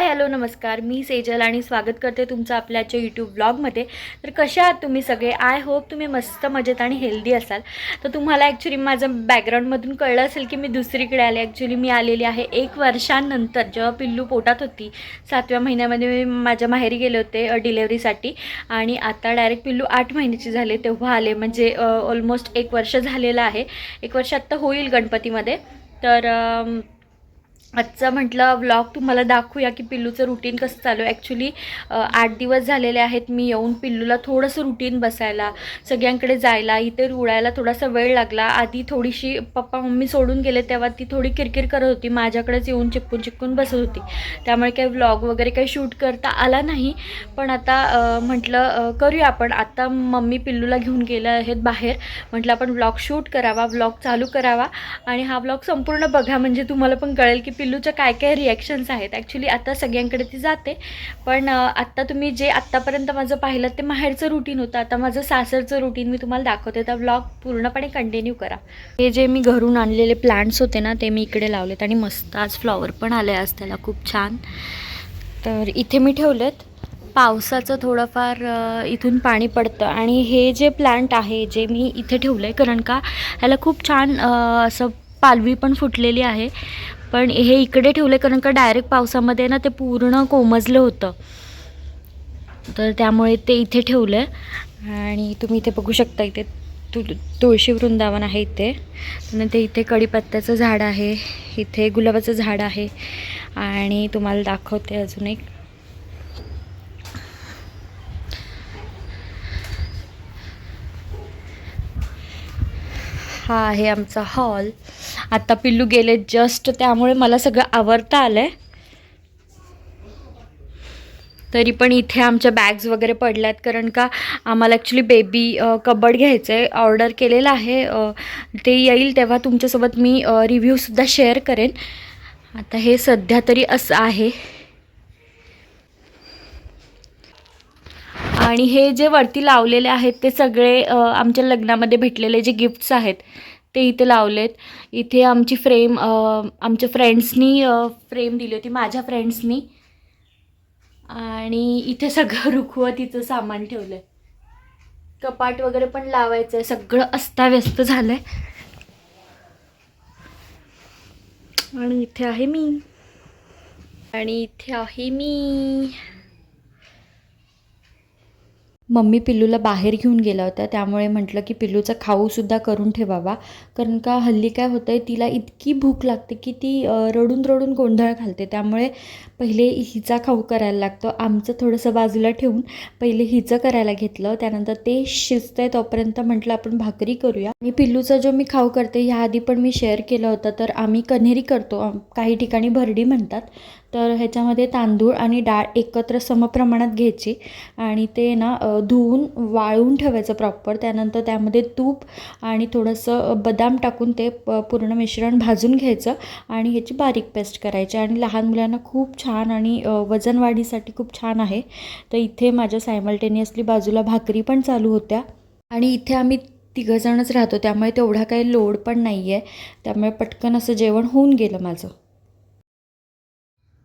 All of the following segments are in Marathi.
हाय हॅलो नमस्कार. मी सेजल आणि स्वागत करते तुमचं आपल्याच्या यूट्यूब ब्लॉगमध्ये तर कशा आहात तुम्ही सगळे? आय होप तुम्ही मस्त मजेत आणि हेल्दी असाल. तर तुम्हाला ॲक्च्युली माझं बॅकग्राऊंडमधून कळलं असेल की मी दुसरीकडे आले. ॲक्च्युली मी आलेली आहे एक वर्षानंतर. जेव्हा पिल्लू पोटात होती सातव्या महिन्यामध्ये मी माझ्या माहेरी गेले होते डिलेवरीसाठी आणि आता डायरेक्ट पिल्लू आठ महिन्याची झाले तेव्हा आले. म्हणजे ऑलमोस्ट एक वर्ष झालेलं आहे. एक वर्ष आत्ता होईल गणपतीमध्ये. तर आजचं म्हटलं व्लॉग तुम्हाला दाखवूया की पिल्लूचं रुटीन कसं चालू आहे. ॲक्च्युली आठ दिवस झालेले आहेत मी येऊन पिल्लूला थोडंसं रुटीन बसायला सगळ्यांकडे जायला इथे रुळायला थोडासा वेळ लागला. आधी थोडीशी पप्पा मम्मी सोडून गेले तेव्हा ती थोडी किरकिर करत होती. माझ्याकडेच येऊन चिपकून चिपकून बसत होती. त्यामुळे काही व्लॉग वगैरे काही शूट करता आला नाही. पण आता म्हटलं करूया आपण. आता मम्मी पिल्लूला घेऊन गेले आहेत बाहेर. म्हटलं आपण व्लॉग शूट करावा व्लॉग चालू करावा. आणि हा व्लॉग संपूर्ण बघा. म्हणजे तुम्हाला पण कळेल की पिल्लूच्या काय काय रिॲक्शन्स आहेत ॲक्च्युली आता सगळ्यांकडे ती जाते. पण आत्ता तुम्ही जे आत्तापर्यंत माझं पाहिलं ते माहेरचं रुटीन होतं. आता माझं सासरचं रुटीन मी तुम्हाला दाखवते. तर ब्लॉग पूर्णपणे कंटिन्यू करा. हे जे मी घरून आणलेले प्लांट्स होते ना ते मी इकडे लावलेत आणि मस्त आज फ्लॉवर पण आले आज त्याला खूप छान. तर इथे मी ठेवलेत. पावसाचं थोडंफार इथून पाणी पडतं. आणि हे जे प्लांट आहे जे मी इथे ठेवलं आहे कारण का ह्याला खूप छान असं पालवी पण फुटलेली आहे. पण हे इकडे ठेवले कारण का डायरेक्ट पावसामध्ये ना ते पूर्ण कोमजलं होतं. तर त्यामुळे ते इथे ठेवलं आहे आणि तुम्ही इथे बघू शकता इथे तु तुळशी वृंदावन आहे इथे. ते इथे कढीपत्त्याचं झाड आहे. इथे गुलाबाचं झाड आहे. आणि तुम्हाला दाखवते अजून एक. हा आहे आमचा हॉल. आत्ता पिल्लू गेले जस्ट त्यामुळे मला सगळं आवरता आलं आहे तरी पण इथे आमच्या बॅग्स वगैरे पडल्या आहेत कारण का आम्हाला ॲक्च्युली बेबी कबड घ्यायचं आहे ऑर्डर केलेलं आहे ते येईल तेव्हा तुमच्यासोबत मी रिव्ह्यूसुद्धा शेअर करेन. आता हे सध्या तरी असं आहे. आणि हे जे वरती लावलेले आहेत ते सगळे आमच्या लग्नामध्ये भेटलेले जे गिफ्ट्स आहेत ते इथे लावलेत. इथे आमची फ्रेम आमच्या फ्रेंड्सनी फ्रेम दिली होती माझ्या फ्रेंड्सनी. आणि इथे सगळं रुखवतीचं सामान ठेवलं आहे कपाट वगैरे पण लावायचं आहे सगळं अस्ताव्यस्त झालं आहे आणि इथे आहे मी. आणि इथे आहे मी. मम्मी पिल्लूला बाहेर घेऊन गेला होता त्यामुळे म्हटलं की पिल्लूचा खाऊसुद्धा करून ठेवावा. कारण का हल्ली काय होतं आहे तिला इतकी भूक लागते की ती रडून रडून गोंधळ घालते. त्यामुळे पहिले हिचा खाऊ करायला लागतो. आमचं थोडंसं बाजूला ठेवून पहिले हिचं करायला घेतलं. त्यानंतर ते शिजतंय तोपर्यंत म्हटलं आपण भाकरी करूया. आणि पिल्लूचा जो मी खाऊ करते ह्याआधी पण मी शेअर केलं होतं. तर आम्ही कन्हेरी करतो. काही ठिकाणी भरडी म्हणतात. तर ह्याच्यामध्ये तांदूळ आणि डाळ एकत्र समप्रमाणात घ्यायची. आणि ते ना धुवून वाळवून ठेवायचं प्रॉपर त्यानंतर त्यामध्ये तूप आणि थोडंसं बदाम टाकून ते प पूर्ण मिश्रण भाजून घ्यायचं आणि ह्याची बारीक पेस्ट करायची. आणि लहान मुलांना खूप छान आणि वजन वाढीसाठी खूप छान आहे. तर इथे माझ्या सायमल्टेनियसली बाजूला भाकरी पण चालू होत्या. आणि इथे आम्ही तिघंजणच राहतो त्यामुळे तेवढा काही लोड पण नाही आहे त्यामुळे पटकन असं जेवण होऊन गेलं माझं.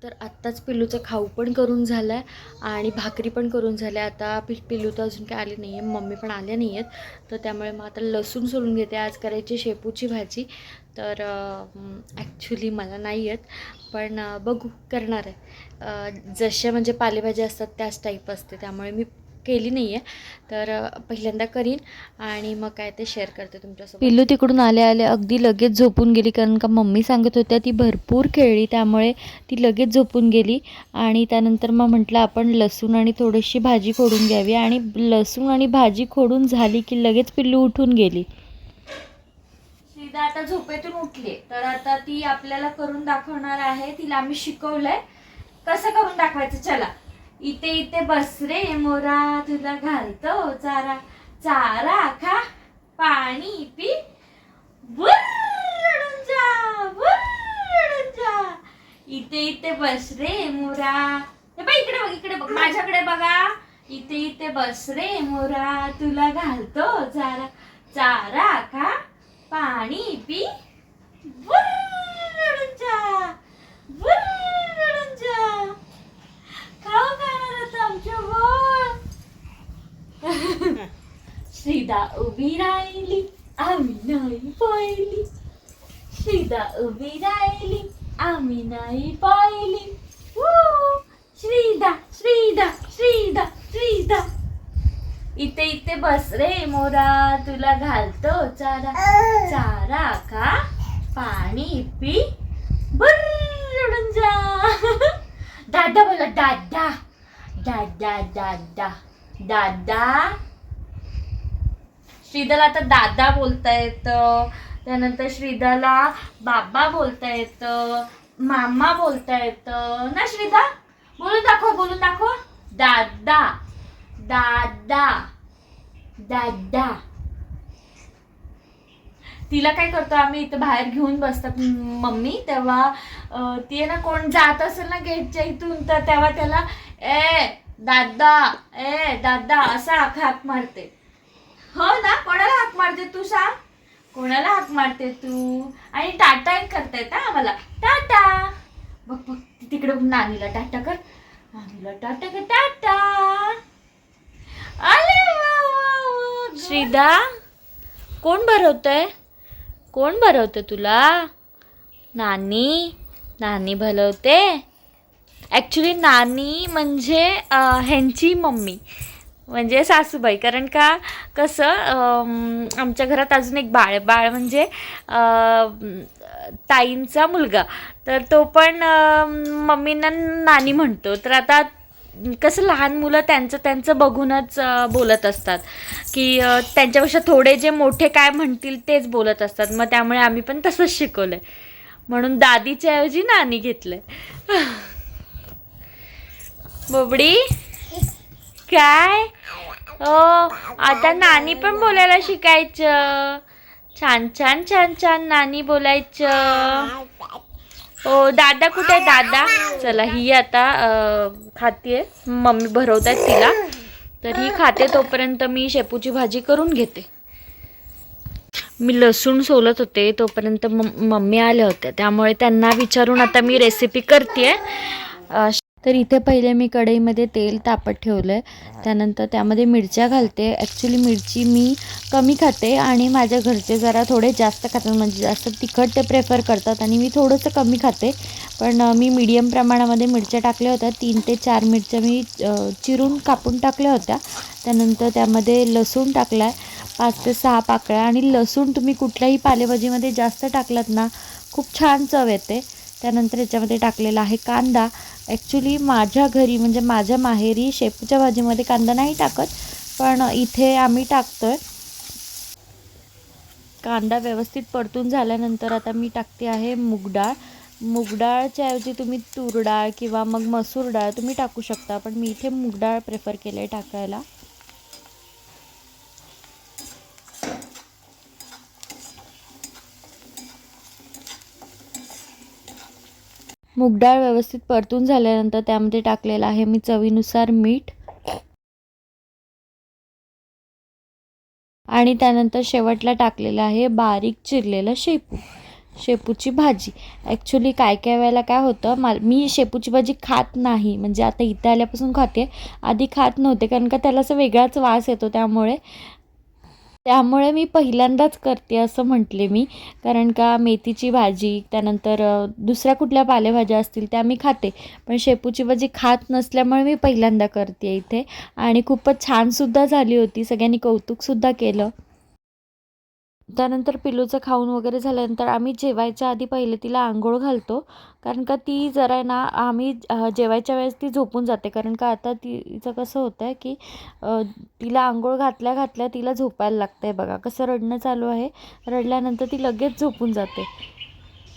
तर आत्ताच पिल्लूचं खाऊ पण करून झालं आहे आणि भाकरी पण करून झाल्या. आता पि पिल्लू तर अजून काही आले नाही आहे मम्मी पण आल्या नाही आहेत तर त्यामुळे मग आता लसूण सोलून घेते. आज करायची शेपूची भाजी. तर ॲक्च्युली मला नाही येत पण बघू करणार आहे. जसे जशा म्हणजे पालेभाज्या असतात त्याच टाईप असते. त्यामुळे मी केली नाही आहे तर पहिल्यांदा करीन आणि मग काय ते शेअर करते तुमच्यासोबत. पिल्लू तिकडून आले आले अगदी लगेच झोपून गेली कारण का मम्मी सांगत होत्या ती भरपूर खेळली त्यामुळे ती लगेच झोपून गेली. आणि त्यानंतर मग म्हटलं आपण लसूण आणि थोडीशी भाजी खोडून घ्यावी. आणि लसूण आणि भाजी खोडून झाली की लगेच पिल्लू उठून गेली. आता झोपेतून उठली. तर आता ती आपल्याला करून दाखवणार आहे. तिला आम्ही शिकवलंय. कसं करून दाखवायचं? चला. इथे इथे बस रे मोरा तुला घालतो चारा. चारा खा पाणी पी. बुर्रडून जा बुर्रडून जा. इथे इथे बस रे मोरा. हे इकडे बघ इकडे बघ माझ्याकडे बघा. इथे इथे बस रे मोरा तुला घालतो चारा. चारा खा पाणी पी. बुर्रडून जा. श्रीदा उभी राहिली आम्ही नाही पाहिली श्रीदा उभी राहिली आम्ही नाही पाहिली श्रीदा श्रीदा श्रीदा श्रीदा इथे इथे बस रे मोरा तुला घालतो चारा चारा का पाणी पी बुरडून जा दादा बोला दादा दादा दादा दादा? श्रीदाला आता दादा बोलता येतं. त्यानंतर श्रीदाला बाबा बोलता येतं. मामा बोलता येतं. ना श्रीदा बोलून दाखव बोलून दाखव. दादा. दादा. दादा. तिला काय करतो आम्ही इथं बाहेर घेऊन बसतात मम्मी. तेव्हा ती आहे ना कोण जात असेल ना गेटच्या इथून तर तेव्हा त्याला ए दादा ए दादा असा हाक हाक मारते. हो ना कोणाला हाक मारते तू सांग? कोणाला हाक मारते तू? आणि टाटा एक करता येतं आम्हाला. टाटा! बघ बघ तिकडे नानीला टाटा कर. नानीला टाटा कर टाटा! अरे श्रीदा कोण भरवतंय? कोण भरवतं तुला? नानी नानी भरवते. ॲक्च्युली नानी म्हणजे ह्यांची मम्मी. म्हणजे सासूबाई. कारण का कसं आमच्या घरात अजून एक बाळ. बाळ म्हणजे ताईंचा मुलगा. तर तो पण अं, मम्मींना नानी म्हणतो. तर आता कसं लहान मुलं त्यांचं त्यांचं बघूनच बोलत असतात. की त्यांच्यापेक्षा थोडे जे मोठे काय म्हणतील तेच बोलत असतात. मग त्यामुळे आम्ही पण तसंच शिकवलं आहे म्हणून दादीच्या ऐवजी नानी आहे बोबडी? काय? हो आता नानी पण बोलायला शिकायचं. छान छान छान छान नानी बोलायचं. हो दादा कुठे आहे? दादा? चला ही आता खाते मम्मी भरवत आहेत तिला. तर ही खाते तोपर्यंत मी शेपूची भाजी करून घेते. मी लसूण सोलत होते तोपर्यंत मम्मी आल्या होत्या. त्यामुळे त्यांना विचारून आता मी रेसिपी करते तर इथे पहिले मी कढईमध्ये तेल तापत ठेवलं आहे त्यानंतर त्यामध्ये मिरच्या घालते. ॲक्च्युली मिरची मी कमी खाते आणि माझ्या घरचे जरा थोडे जास्त खातात. म्हणजे जास्त तिखट ते प्रेफर करतात आणि मी थोडंसं कमी खाते. पण मी मीडियम प्रमाणामध्ये मिरच्या टाकल्या होत्या. तीन ते चार मिरच्या मी चिरून कापून टाकल्या होत्या. त्यानंतर त्यामध्ये लसूण टाकला आहे पाच ते सहा पाकळ्या आणि लसूण तुम्ही कुठल्याही पालेभाजीमध्ये जास्त टाकलात ना खूप छान चव येते. त्यानंतर याच्यामध्ये टाकलेला आहे कांदा. ॲक्च्युली माझ्या घरी म्हणजे माझ्या माहेरी शेपूच्या भाजीमध्ये कांदा नाही टाकत पण इथे आम्ही टाकतोय. कांदा व्यवस्थित परतून झाल्यानंतर आता मी टाकते आहे मूगडाळ मूगडाळच्या ऐवजी तुम्ही तूर डाळ किंवा मग मसूर डाळ तुम्ही टाकू शकता पण मी इथे मूगडाळ प्रेफर केलं आहे टाकायला. मूगडाळ व्यवस्थित परतून झाल्यानंतर त्यामध्ये टाकलेलं आहे मी चवीनुसार मीठ. आणि त्यानंतर शेवटला टाकलेलं आहे बारीक चिरलेलं शेपू. शेपूची भाजी. ॲक्च्युली काय काय वेळेला काय होतं मा मी शेपूची भाजी खात नाही. म्हणजे आता इथं आल्यापासून खाते. आधी खात नव्हते कारण का त्याला असं वेगळाच वास येतो त्यामुळे. त्यामुळे मी पहिल्यांदाच करते असं म्हटले मी. कारण का मेथीची भाजी त्यानंतर दुसऱ्या कुठल्या पालेभाज्या असतील त्या मी खाते. पण शेपूची भाजी खात नसल्यामुळे मी पहिल्यांदा करते इथे. आणि खूपच छानसुद्धा झाली होती. सगळ्यांनी कौतुकसुद्धा केलं. त्यानंतर पिलूचं खाऊन वगैरे झाल्यानंतर आम्ही जेवायच्या आधी पहिले तिला आंघोळ घालतो. कारण का ती जरा ना आम्ही जेवायच्या वेळेस ती झोपून जाते. कारण का आता तिचं कसं होतं आहे की तिला आंघोळ घातल्या घातल्या तिला झोपायला लागतं आहे बघा. कसं रडणं चालू आहे. रडल्यानंतर ती लगेच झोपून जाते.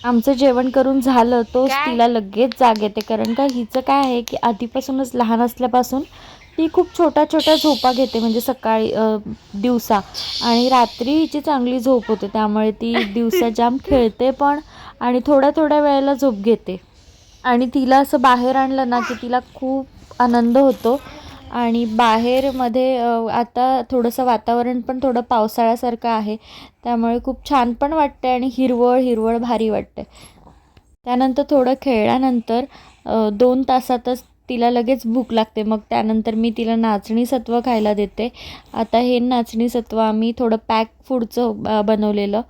आमचं जेवण करून झालं तोच तिला लगेच जाग येते. कारण का हिचं काय आहे की आधीपासूनच लहान असल्यापासून ती खूप छोट्या छोट्या झोपा घेते म्हणजे सकाळी दिवसा. आणि रात्री हिची चांगली झोप होते त्यामुळे ती दिवसा जाम खेळते पण आणि थोड्या थोड्या वेळेला झोप घेते. आणि तिला असं बाहेर आणलं ना की तिला खूप आनंद होतो. आणि बाहेरमध्ये आता थोडंसं वातावरण पण थोडं पावसाळ्यासारखं आहे त्यामुळे खूप छान पण वाटते आणि हिरवळ हिरवळ भारी वाटते त्यानंतर थोडं खेळल्यानंतर दोन तासातच तिला लगेच भूक लागते. मग त्यानंतर मी तिला नाचणी सत्व खायला देते. आता हे नाचणी सत्व आम्ही थोडं पॅक फूडचं ब- बनवलेलं.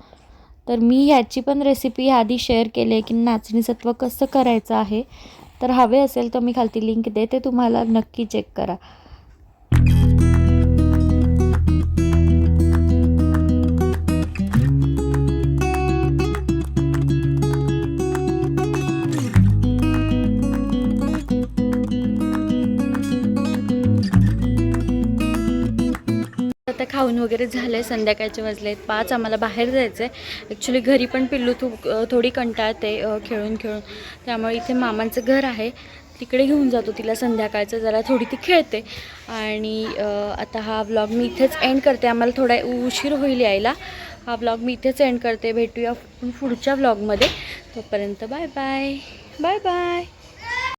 तर मी ह्याची पण रेसिपी आधी शेअर केली आहे की नाचणी सत्व कसं करायचं आहे. तर हवे असेल तर मी खालती लिंक देते. तुम्हाला नक्की चेक करा. खाऊन वगैरे झालं आहे संध्याकाळचे वाजले आहेत पाच आम्हाला बाहेर जायचं आहे ॲक्च्युली घरी पण पिल्लू थो थोडी कंटाळते खेळून खेळून. त्यामुळे इथे मामांचं घर आहे. तिकडे घेऊन जातो तिला संध्याकाळचं जरा थोडी ती खेळते. आणि आता हा व्लॉग मी इथेच एंड करते. आम्हाला थोडा उशीर होईल यायला. हा व्लॉग मी इथेच एंड करते. भेटूया पुढच्या व्लॉगमध्ये तोपर्यंत बाय बाय बाय बाय